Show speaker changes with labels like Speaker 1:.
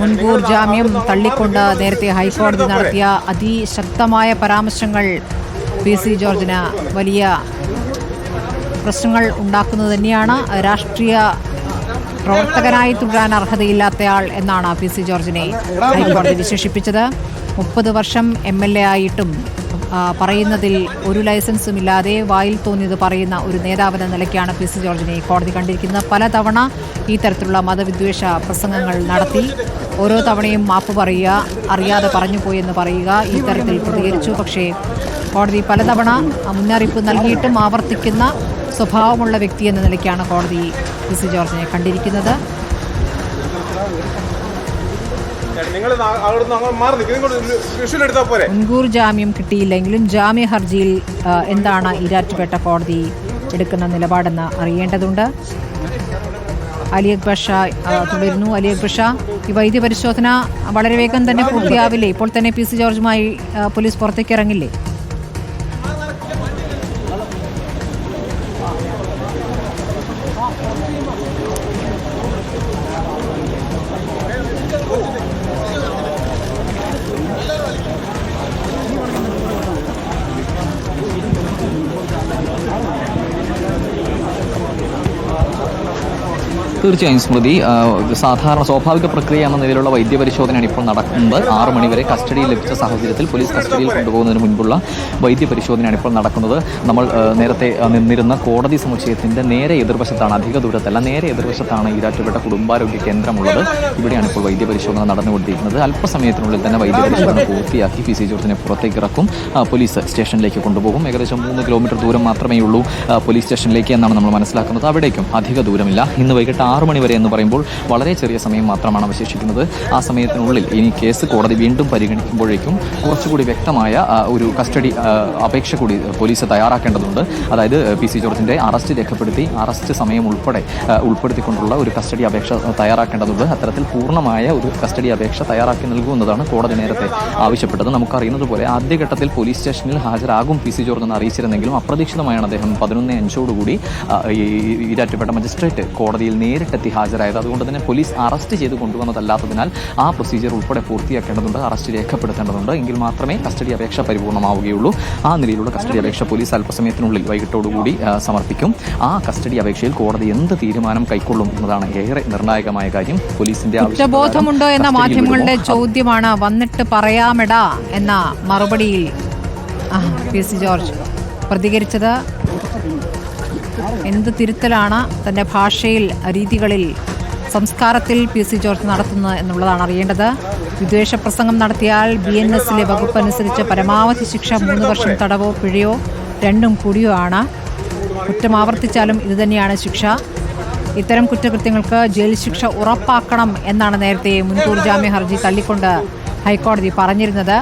Speaker 1: മുൻകൂർ ജാമ്യം തള്ളിക്കൊണ്ട് നേരത്തെ ഹൈക്കോടതി നടത്തിയ അതിശക്തമായ പരാമർശങ്ങൾ പി സി ജോർജിന് വലിയ പ്രശ്നങ്ങൾ ഉണ്ടാക്കുന്നത് തന്നെയാണ്. രാഷ്ട്രീയ പ്രവർത്തകനായി തുടരാൻ അർഹതയില്ലാത്തയാൾ എന്നാണ് പി സി ജോർജിനെ ഹൈക്കോടതി വിശേഷിപ്പിച്ചത്. മുപ്പത് വർഷം എം എൽ എ ആയിട്ടും പറയുന്നതിൽ ഒരു ലൈസൻസും ഇല്ലാതെ വായിൽ തോന്നിയത് പറയുന്ന ഒരു നേതാവെന്ന നിലയ്ക്കാണ് പി സി ജോർജിനെ കോടതി കണ്ടിരിക്കുന്നത്. പലതവണ ഈ തരത്തിലുള്ള മതവിദ്വേഷ പ്രസംഗങ്ങൾ നടത്തി ഓരോ തവണയും മാപ്പ് പറയുക അറിയാതെ പറഞ്ഞു പോയെന്ന് പറയുക ഈ തരത്തിൽ പ്രതികരിച്ചു. പക്ഷേ കോടതി പലതവണ മുന്നറിയിപ്പ് നൽകിയിട്ടും ആവർത്തിക്കുന്ന സ്വഭാവമുള്ള വ്യക്തി എന്ന നിലയ്ക്കാണ് കോടതി പി സി ജോർജിനെ കണ്ടിരിക്കുന്നത്. മുൻകൂർ ജാമ്യം കിട്ടിയില്ലെങ്കിലും ജാമ്യ ഹർജിയിൽ എന്താണ് ഈരാറ്റുപേട്ട കോടതി എടുക്കുന്ന നിലപാടെന്ന് അറിയേണ്ടതുണ്ട്. അലി അക്ബർ ഷാ തുടരുന്നു. അലി അക്ബർ ഷാ ഈ വൈദ്യ പരിശോധന വളരെ വേഗം തന്നെ പൂർത്തിയാവില്ലേ? ഇപ്പോൾ തന്നെ പി സി ജോർജുമായി പോലീസ് പുറത്തേക്ക് ഇറങ്ങില്ലേ
Speaker 2: തീർച്ചയായും സ്മൃതി സാധാരണ സ്വാഭാവിക പ്രക്രിയ എന്ന നിലയിലുള്ള വൈദ്യപരിശോധനയാണ് ഇപ്പോൾ നടക്കുന്നത്. ആറു മണിവരെ കസ്റ്റഡിയിൽ ലഭിച്ച സാഹചര്യത്തിൽ പോലീസ് കസ്റ്റഡിയിൽ കൊണ്ടുപോകുന്നതിന് മുൻപുള്ള വൈദ്യപരിശോധനയാണ് ഇപ്പോൾ നടക്കുന്നത്. നമ്മൾ നേരത്തെ നിന്നിരുന്ന കോടതി സമുച്ചയത്തിന്റെ നേരെ എതിർവശത്താണ് അധിക ദൂരത്തല്ല നേരെ എതിർവശത്താണ് ഈരാറ്റുപേട്ട കുടുംബാരോഗ്യ കേന്ദ്രമുള്ളത്. ഇവിടെയാണ് ഇപ്പോൾ വൈദ്യപരിശോധന നടന്നുകൊണ്ടിരിക്കുന്നത്. അല്പസമയത്തിനുള്ളിൽ തന്നെ വൈദ്യപരിശോധന പൂർത്തിയാക്കി പി സി ജോർജിനെ പുറത്തേക്ക് ഇറക്കും പോലീസ് സ്റ്റേഷനിലേക്ക് കൊണ്ടുപോകും. ഏകദേശം മൂന്ന് കിലോമീറ്റർ ദൂരം മാത്രമേ ഉള്ളൂ പോലീസ് സ്റ്റേഷനിലേക്ക് എന്നാണ് നമ്മൾ മനസ്സിലാക്കുന്നത്. അവിടേക്കും അധിക ദൂരമില്ല. ഇന്ന് വൈകിട്ട് ആറ് മണി വരെ എന്ന് പറയുമ്പോൾ വളരെ ചെറിയ സമയം മാത്രമാണ് അവശേഷിക്കുന്നത് ആ സമയത്തിനുള്ളിൽ ഇനി കേസ് കോടതി വീണ്ടും പരിഗണിക്കുമ്പോഴേക്കും കുറച്ചുകൂടി വ്യക്തമായ ഒരു കസ്റ്റഡി അപേക്ഷ കൂടി പോലീസ് തയ്യാറാക്കേണ്ടതുണ്ട് അതായത് പി സി ജോർജിന്റെ അറസ്റ്റ് രേഖപ്പെടുത്തി അറസ്റ്റ് സമയം ഉൾപ്പെടെ ഉൾപ്പെടുത്തിക്കൊണ്ടുള്ള ഒരു കസ്റ്റഡി അപേക്ഷ തയ്യാറാക്കേണ്ടതുണ്ട് അത്തരത്തിൽ പൂർണമായ ഒരു കസ്റ്റഡി അപേക്ഷ തയ്യാറാക്കി നൽകുമെന്നതാണ് കോടതി നേരത്തെ ആവശ്യപ്പെട്ടത് നമുക്കറിയുന്നത് പോലെ ആദ്യഘട്ടത്തിൽ പോലീസ് സ്റ്റേഷനിൽ ഹാജരാകും പി സി ജോർജ് എന്ന് അറിയിച്ചിരുന്നെങ്കിലും അപ്രതീക്ഷിതമായാണ് അദ്ദേഹം പതിനൊന്ന് അഞ്ചോടുകൂടി ഈ ഈരാറ്റുപേട്ട മജിസ്ട്രേറ്റ് കോടതിയിൽ നേരിട്ടെത്തി ഹാജരായത്. അതുകൊണ്ട് തന്നെ പോലീസ് അറസ്റ്റ് ചെയ്ത് കൊണ്ടുവന്നതല്ലാത്തതിനാൽ ആ പ്രൊസീജിയർ ഉൾപ്പെടെ പൂർത്തിയാക്കേണ്ടതുണ്ട് അറസ്റ്റ് രേഖപ്പെടുത്തേണ്ടതുണ്ട്. എങ്കിൽ മാത്രമേ കസ്റ്റഡി അപേക്ഷ പരിപൂർണമാവുകയുള്ളൂ. ആ നിലയിലുള്ള കസ്റ്റഡി അപേക്ഷ പോലീസ് അല്പസമയത്തിനുള്ളിൽ വൈകിട്ടോടുകൂടി സമർപ്പിക്കും. ആ കസ്റ്റഡി അപേക്ഷയിൽ കോടതി എന്ത് തീരുമാനം കൈക്കൊള്ളും എന്നതാണ് ഏറെ നിർണായകമായ കാര്യം. പോലീസിന്റെ ബോധമുണ്ടോ
Speaker 1: കുറ്റബോധമുണ്ടോ എന്ന മാധ്യമങ്ങളുടെ ചോദ്യമാണ്. വന്നിട്ട് പറയാമെടാ എന്ന മറുപടിയിൽ ആ, പി. സി ജോർജ് പ്രതികരിച്ചത് എന്ത് തിരുത്തലാണ് തന്റെ ഭാഷയിൽ രീതികളിൽ സംസ്കാരത്തിൽ പി സി ജോർജ് നടത്തുന്നത് എന്നുള്ളതാണ് അറിയേണ്ടത്. വിദ്വേഷ പ്രസംഗം നടത്തിയാൽ ബി എൻ എസിലെ വകുപ്പ് അനുസരിച്ച് പരമാവധി ശിക്ഷ മൂന്ന് വർഷം തടവോ പിഴയോ രണ്ടും കൂടിയോ ആണ്. കുറ്റം ആവർത്തിച്ചാലും ഇതുതന്നെയാണ് ശിക്ഷ. ഇത്തരം കുറ്റകൃത്യങ്ങൾക്ക് ജയിൽ ശിക്ഷ ഉറപ്പാക്കണം എന്നാണ് നേരത്തെ മുൻകൂർ ജാമ്യ ഹർജി തള്ളിക്കൊണ്ട് ഹൈക്കോടതി പറഞ്ഞിരുന്നത്.